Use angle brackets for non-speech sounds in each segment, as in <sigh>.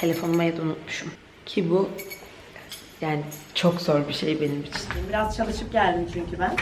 telefonumu evde unutmuşum. Ki bu yani çok zor bir şey benim için. Biraz çalışıp geldim çünkü ben.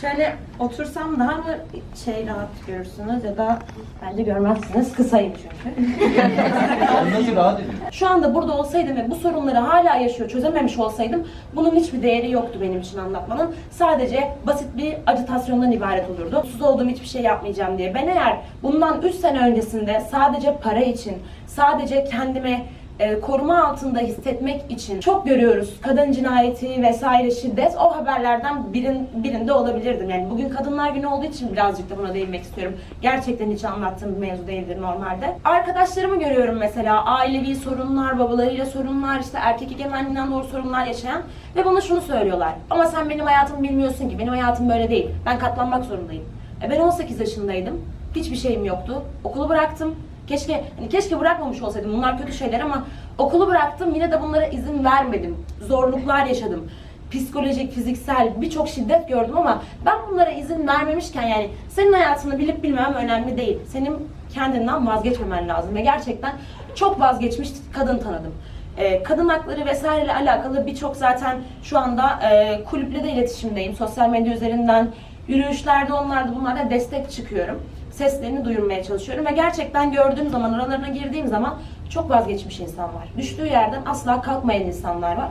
Şöyle otursam daha mı şey rahat görürsünüz ya da bence görmezsiniz. Kısayım çünkü. <laughs> Nasıl rahat ediyor? Şu anda burada olsaydım ve bu sorunları hala yaşıyor, çözememiş olsaydım bunun hiçbir değeri yoktu benim için anlatmanın. Sadece basit bir acitasyondan ibaret olurdu. Mutsuz olduğum hiçbir şey yapmayacağım diye. Ben eğer bundan 3 sene öncesinde sadece para için, sadece kendime e, koruma altında hissetmek için çok görüyoruz. Kadın cinayeti vesaire şiddet o haberlerden birin, birinde olabilirdim. Yani bugün Kadınlar Günü olduğu için birazcık da buna değinmek istiyorum. Gerçekten hiç anlattığım bir mevzu değildir normalde. Arkadaşlarımı görüyorum mesela ailevi sorunlar, babalarıyla sorunlar, işte erkek egemenliğinden doğru sorunlar yaşayan ve bana şunu söylüyorlar. Ama sen benim hayatımı bilmiyorsun ki. Benim hayatım böyle değil. Ben katlanmak zorundayım. E ben 18 yaşındaydım. Hiçbir şeyim yoktu. Okulu bıraktım. Keşke hani keşke bırakmamış olsaydım. Bunlar kötü şeyler ama okulu bıraktım. Yine de bunlara izin vermedim. Zorluklar yaşadım. Psikolojik, fiziksel birçok şiddet gördüm ama ben bunlara izin vermemişken yani senin hayatını bilip bilmem önemli değil. Senin kendinden vazgeçmemen lazım ve gerçekten çok vazgeçmiş kadın tanıdım. Ee, kadın hakları vesaireyle alakalı birçok zaten şu anda e, kulüple de iletişimdeyim. Sosyal medya üzerinden yürüyüşlerde onlarda bunlarda destek çıkıyorum. Seslerini duyurmaya çalışıyorum ve gerçekten gördüğüm zaman aralarına girdiğim zaman çok vazgeçmiş insan var. Düştüğü yerden asla kalkmayan insanlar var.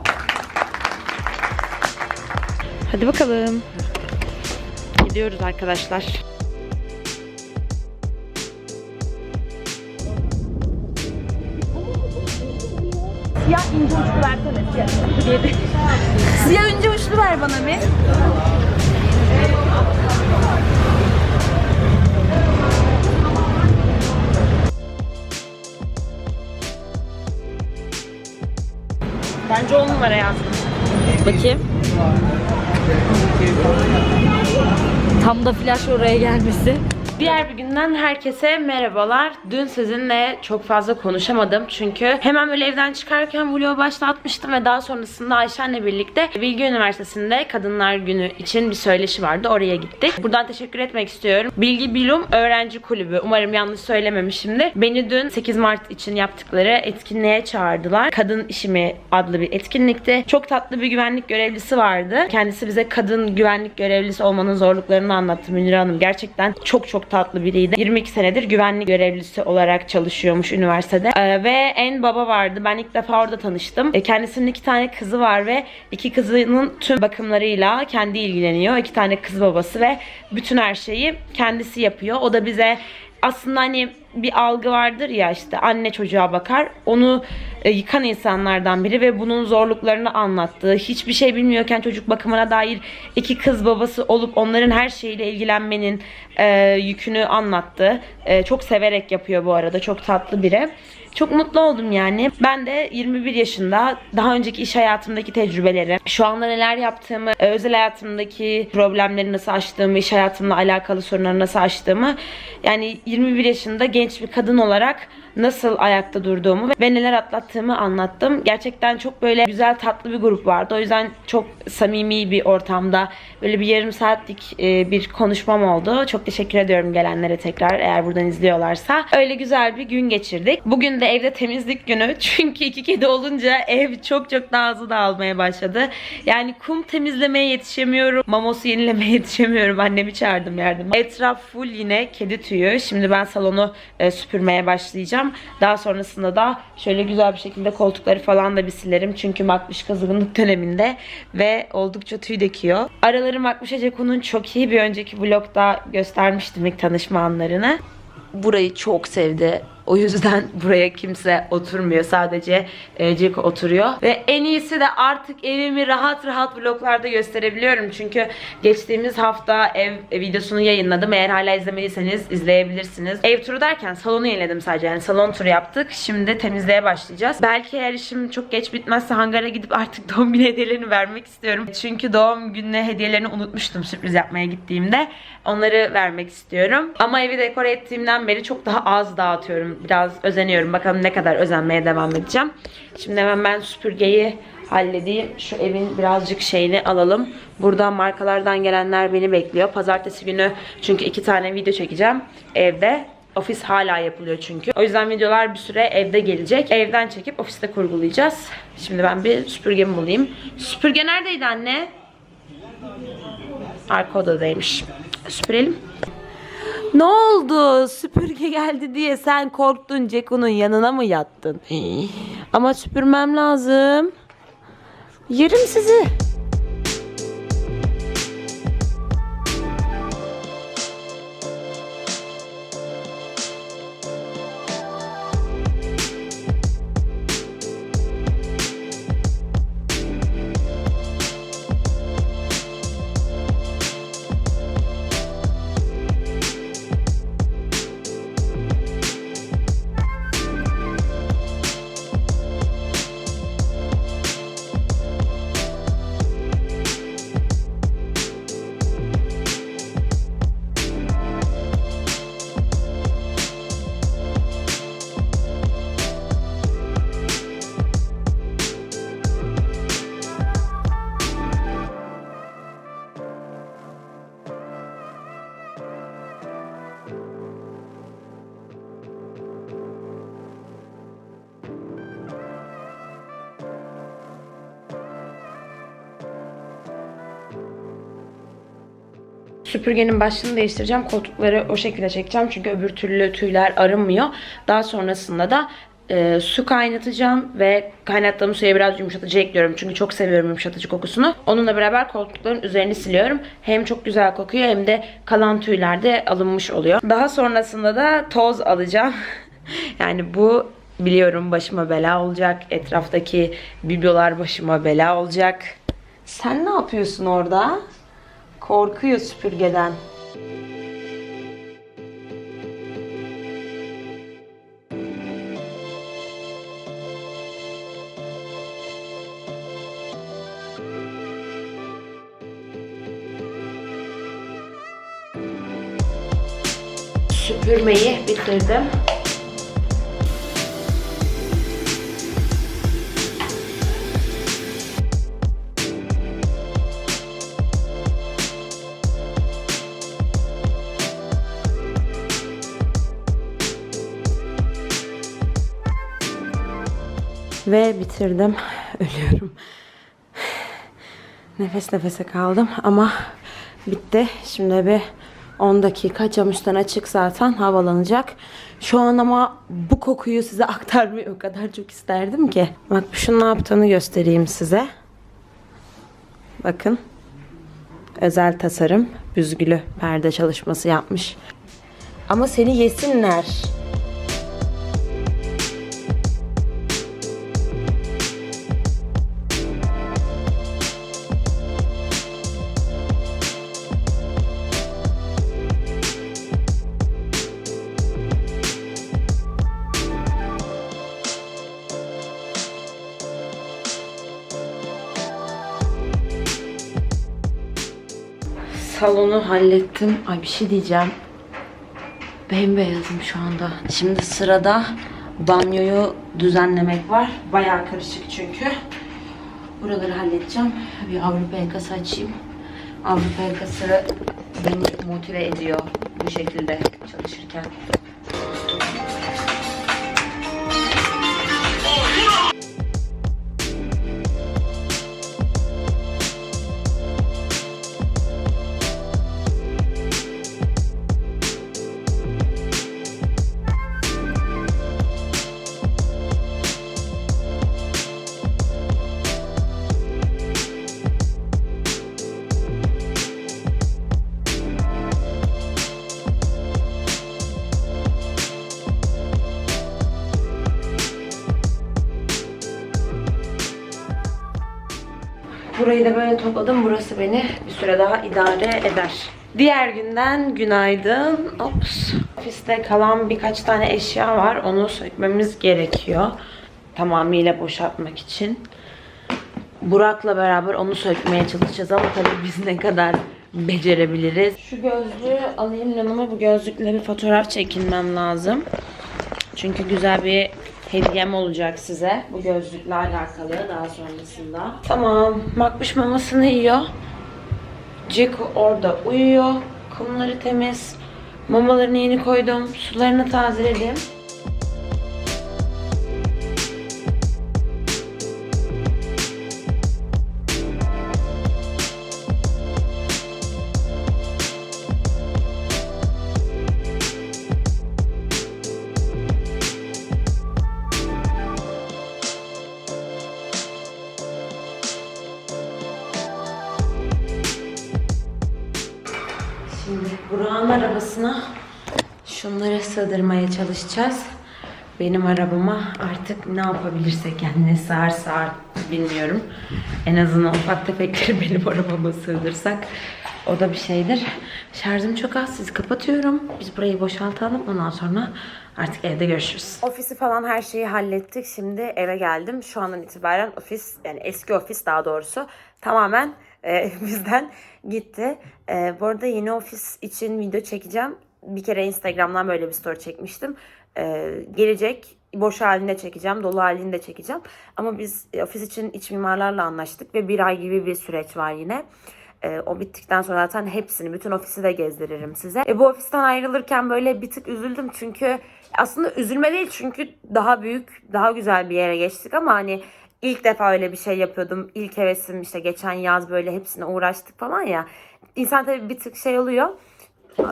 Hadi bakalım. Gidiyoruz arkadaşlar. Siyah ince uçlu versene siyah. siyah ince uçlu ver bana bir. Bence 10 numara yazdım. Bakayım. Tam da flash oraya gelmesi. Diğer bir günden herkese merhabalar. Dün sizinle çok fazla konuşamadım çünkü hemen böyle evden çıkarken vlogu başlatmıştım ve daha sonrasında Ayşen'le birlikte Bilgi Üniversitesi'nde Kadınlar Günü için bir söyleşi vardı. Oraya gittik. Buradan teşekkür etmek istiyorum. Bilgi Bilum Öğrenci Kulübü. Umarım yanlış söylememişimdir. Beni dün 8 Mart için yaptıkları etkinliğe çağırdılar. Kadın İşimi adlı bir etkinlikti. Çok tatlı bir güvenlik görevlisi vardı. Kendisi bize kadın güvenlik görevlisi olmanın zorluklarını anlattı Münir Hanım. Gerçekten çok çok tatlı biriydi. 22 senedir güvenlik görevlisi olarak çalışıyormuş üniversitede. Ee, ve en baba vardı. Ben ilk defa orada tanıştım. E, kendisinin iki tane kızı var ve iki kızının tüm bakımlarıyla kendi ilgileniyor. İki tane kız babası ve bütün her şeyi kendisi yapıyor. O da bize aslında hani bir algı vardır ya işte anne çocuğa bakar. Onu e, yıkan insanlardan biri ve bunun zorluklarını anlattığı, hiçbir şey bilmiyorken çocuk bakımına dair iki kız babası olup onların her şeyle ilgilenmenin e, yükünü anlattı. E, çok severek yapıyor bu arada. Çok tatlı biri. Çok mutlu oldum yani. Ben de 21 yaşında daha önceki iş hayatımdaki tecrübeleri, şu anda neler yaptığımı, e, özel hayatımdaki problemleri nasıl aştığımı, iş hayatımla alakalı sorunları nasıl aştığımı yani 21 yaşında genç bir kadın olarak nasıl ayakta durduğumu ve neler atlattığımı anlattım. Gerçekten çok böyle güzel tatlı bir grup vardı. O yüzden çok samimi bir ortamda böyle bir yarım saatlik e, bir konuşmam oldu. Çok teşekkür ediyorum gelenlere tekrar eğer buradan izliyorlarsa. Öyle güzel bir gün geçirdik. Bugün de evde temizlik günü. <laughs> Çünkü iki kedi olunca ev çok çok daha hızlı dağılmaya başladı. Yani kum temizlemeye yetişemiyorum. Mamosu yenilemeye <laughs> yetişemiyorum. Annemi çağırdım yardıma. Etraf full yine kedi tüyü. Şimdi ben salonu e, süpürmeye başlayacağım. Daha sonrasında da şöyle güzel bir şekilde koltukları falan da bir silerim. Çünkü makbuş kazıgınlık döneminde ve oldukça tüy döküyor. Araları Makbuş Ecekun'un çok iyi bir önceki vlogda göstermiştim ilk tanışma anlarını. Burayı çok sevdi. O yüzden <laughs> buraya kimse oturmuyor. Sadece e, oturuyor. Ve en iyisi de artık evimi rahat rahat vloglarda gösterebiliyorum. Çünkü geçtiğimiz hafta ev videosunu yayınladım. Eğer hala izlemediyseniz izleyebilirsiniz. Ev turu derken salonu yeniledim sadece. Yani salon turu yaptık. Şimdi temizliğe başlayacağız. Belki eğer işim çok geç bitmezse hangara gidip artık <laughs> doğum günü hediyelerini vermek istiyorum. Çünkü doğum günü hediyelerini unutmuştum sürpriz yapmaya gittiğimde. Onları vermek istiyorum. Ama evi dekore ettiğimden beri çok daha az dağıtıyorum. Biraz özeniyorum. Bakalım ne kadar özenmeye devam edeceğim. Şimdi hemen ben süpürgeyi halledeyim. Şu evin birazcık şeyini alalım. Buradan markalardan gelenler beni bekliyor. Pazartesi günü çünkü iki tane video çekeceğim evde. Ofis hala yapılıyor çünkü. O yüzden videolar bir süre evde gelecek. Evden çekip ofiste kurgulayacağız. Şimdi ben bir süpürgemi bulayım. Süpürge neredeydi anne? Arka odadaymış. Süpürelim. Ne oldu? Süpürge geldi diye sen korktun Ceko'nun yanına mı yattın? Ama süpürmem lazım. Yerim sizi. Süpürgenin başlığını değiştireceğim. Koltukları o şekilde çekeceğim. Çünkü öbür türlü tüyler arınmıyor. Daha sonrasında da e, su kaynatacağım ve kaynattığım suya biraz yumuşatıcı ekliyorum. Çünkü çok seviyorum yumuşatıcı kokusunu. Onunla beraber koltukların üzerini siliyorum. Hem çok güzel kokuyor hem de kalan tüyler de alınmış oluyor. Daha sonrasında da toz alacağım. <laughs> yani bu biliyorum başıma bela olacak. Etraftaki biblolar başıma bela olacak. Sen ne yapıyorsun orada? Korkuyor süpürgeden. Süpürmeyi bitirdim. Ve bitirdim. <laughs> Ölüyorum. Nefes nefese kaldım ama bitti. Şimdi bir 10 dakika üstten açık zaten havalanacak. Şu an ama bu kokuyu size <laughs> aktarmayı o kadar çok isterdim ki. Bak şunun ne yaptığını göstereyim size. Bakın. Özel tasarım büzgülü perde çalışması yapmış. Ama seni yesinler. Salonu hallettim. Ay bir şey diyeceğim. Bembeyazım şu anda. Şimdi sırada banyoyu düzenlemek var. Bayağı karışık çünkü. Buraları halledeceğim. Bir Avrupa yakası açayım. Avrupa yakası beni motive ediyor bu şekilde çalışırken. Burayı da böyle topladım. Burası beni bir süre daha idare eder. Diğer günden günaydın. Ops. Ofiste kalan birkaç tane eşya var. Onu sökmemiz gerekiyor. Tamamıyla boşaltmak için. Burak'la beraber onu sökmeye çalışacağız ama tabii biz ne kadar becerebiliriz. Şu gözlüğü alayım yanıma. Bu gözlükle bir fotoğraf çekinmem lazım. Çünkü güzel bir hediyem olacak size. Bu gözlükle alakalı daha sonrasında. Tamam. Makbuş mamasını yiyor. Ceko orada uyuyor. Kumları temiz. Mamalarını yeni koydum. Sularını tazeledim. Burak'ın arabasına şunları sığdırmaya çalışacağız. Benim arabama artık ne yapabilirsek yani ne sığar sığar bilmiyorum. En azından ufak tefekleri <laughs> benim arabama sığdırsak o da bir şeydir. Şarjım çok az. Sizi kapatıyorum. Biz burayı boşaltalım. Ondan sonra artık evde görüşürüz. Ofisi falan her şeyi hallettik. Şimdi eve geldim. Şu andan itibaren ofis yani eski ofis daha doğrusu tamamen e, <laughs> bizden gitti. E, bu arada yeni ofis için video çekeceğim. Bir kere Instagram'dan böyle bir story çekmiştim. E, gelecek boş halinde çekeceğim, dolu halinde çekeceğim. Ama biz e, ofis için iç mimarlarla anlaştık ve bir ay gibi bir süreç var yine. E, o bittikten sonra zaten hepsini, bütün ofisi de gezdiririm size. E, bu ofisten ayrılırken böyle bir tık üzüldüm çünkü aslında üzülme değil çünkü daha büyük, daha güzel bir yere geçtik ama hani ilk defa öyle bir şey yapıyordum. İlk hevesim işte geçen yaz böyle hepsine uğraştık falan ya. İnsan tabii bir tık şey oluyor.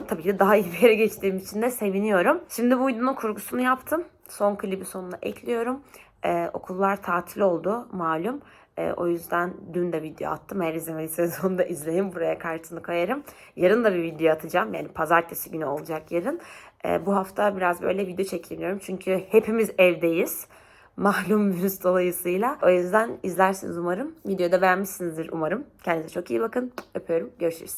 Tabii ki daha iyi bir yere geçtiğim için de seviniyorum. Şimdi bu videonun kurgusunu yaptım. Son klibi sonuna ekliyorum. Ee, okullar tatil oldu malum. Ee, o yüzden dün de video attım. Eğer izlemediyseniz <laughs> onu da izleyin. Buraya kartını koyarım. Yarın da bir video atacağım. Yani pazartesi günü olacak yarın. Ee, bu hafta biraz böyle video çekiliyorum. Çünkü hepimiz evdeyiz. Malum virüs dolayısıyla. O yüzden izlersiniz umarım. Videoyu da beğenmişsinizdir umarım. Kendinize çok iyi bakın. Öpüyorum. Görüşürüz.